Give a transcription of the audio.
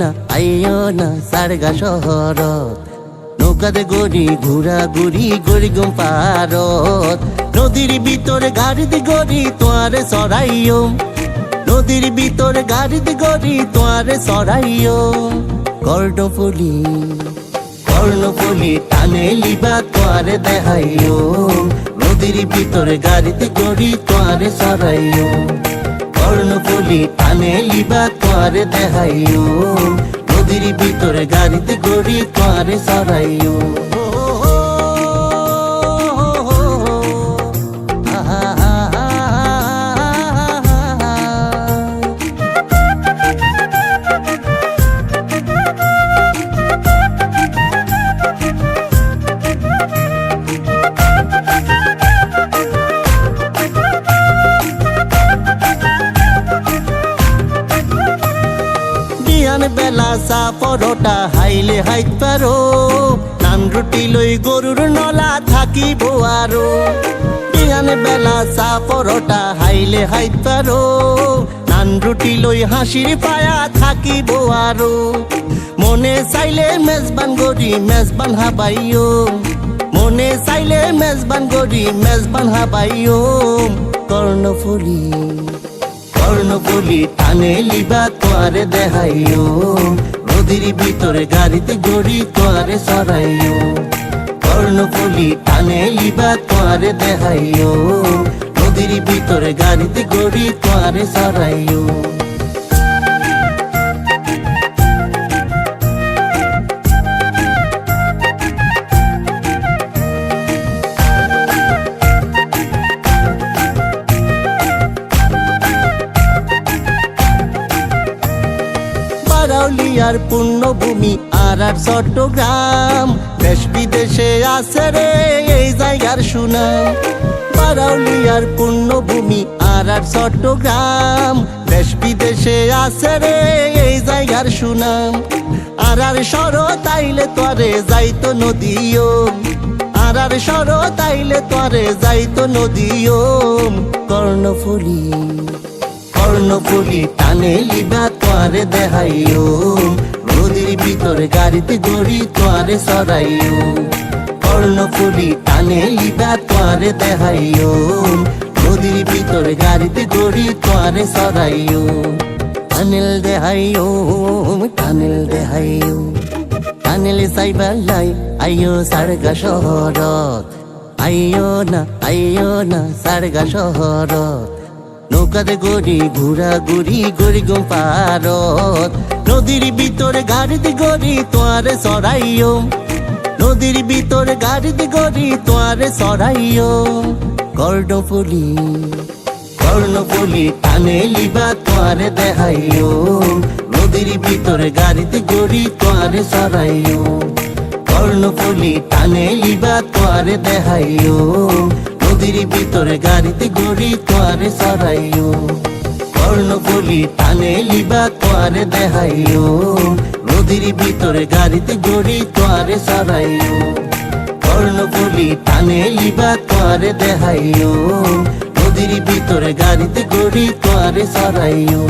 না আইও না, সারগা শহর নৌকাতে গড়ি ঘুরা ঘুরি, গড়ি গুম পারত নদীর ভিতরে গাড়িতে গড়ি তোয়ারে সরাইও নদীর ভিতরে গাড়িতে গড়ি তোয়ারে সরাইও কর্ণফুলি কর্ণফুলি টানে লিবা তোয়ারে দেখাইও নদীর ভিতরে গাড়িতে গড়ি তোয়ারে সরাইও কর্ণফুলি টানে লিবা তোয়ারে দেহাইও নদীর ভিতরে গাড়িতে গড়ি তোয়ারে সরাইও চা পরোটা, হাইলে হাইত পারো। নান রুটি লৈ গরুর নলা থাকিব আৰু বিয়ান বেলা চা পরোটা, হাইলে হাইত পারো। নান রুটি লৈ হাসির পায়া থাকিব আৰু মনে চাইলে মেজবান গরি মেজবান হাবাইও। মনে চাইলে মেজবান গরি মেজবান হাবাইও। কর্ণফুলি কর্ণফুলি টানে লিবা তোয়ারে দেহাইও। নদীর ভিতরে গাড়িতে গড়ি তোয়ারে সরাইও। কর্ণফুলি টানে লিবা তোয়ারে দেখাইও নদীর ভিতরে গাড়িতে গড়ি তোয়ারে সরাইও। বারাউলিয়ার পুণ্যভূমি আর আর চট্টগ্রাম। দেশ বিদেশে আছে রে এই জায়গার সুনাম। বারাউলিয়ার পুণ্যভূমি আর আর চট্টগ্রাম। দেশ বিদেশে আছে রে এই জায়গার সুনাম। আর আর সর তাইলে তরে যাইতো নদীও আর আর সর তাইলে তরে যাইতো নদীও কর্ণফুলি কর্ণফুলি টানে লিবা তোয়ারে দেখাইও নদীর ভিতরে গাড়িতে গড়ি তোয়ারে সরাইও। কর্ণফুলি টানে লিবা তোয়ারে দেখাইও নদীর ভিতরে গাড়িতে গড়ি তোয়ারে সরাইও। টানেল দেখাইও টানেল দেখাইও টানেল সাইবালাই আইও সারগা শহরত। আইও না আইও না সারগা শহরত। নৌকাতে গড়ি ঘুরা ঘুরি গড়ি গুম পারত। নদীর ভিতরে গাড়িতে গড়ি, তোয়ারে সরাইও। নদীর ভিতরে গাড়িতে গড়ি, তোয়ারে সরাইও। কর্ণফুলি কর্ণফুলি টানে লিবা, তোয়ারে দেখাইও নদীর ভিতরে গাড়িতে গড়ি, তোয়ারে সরাইও। কর্ণফুলি টানে লিবা, তোয়ারে দেখাইও নদীর ভিতরে গাড়িতে গড়ি তোয়ারে সরাইও। কর্ণফুলি টানে লিবা তোয়ারে দেখাইও নদীর ভিতরে গাড়িতে গড়ি তোয়ারে সরাইও। কর্ণফুলি টানে লিবা তোয়ারে দেখাইও নদীর ভিতরে গাড়িতে গড়ি তোয়ারে সরাইও।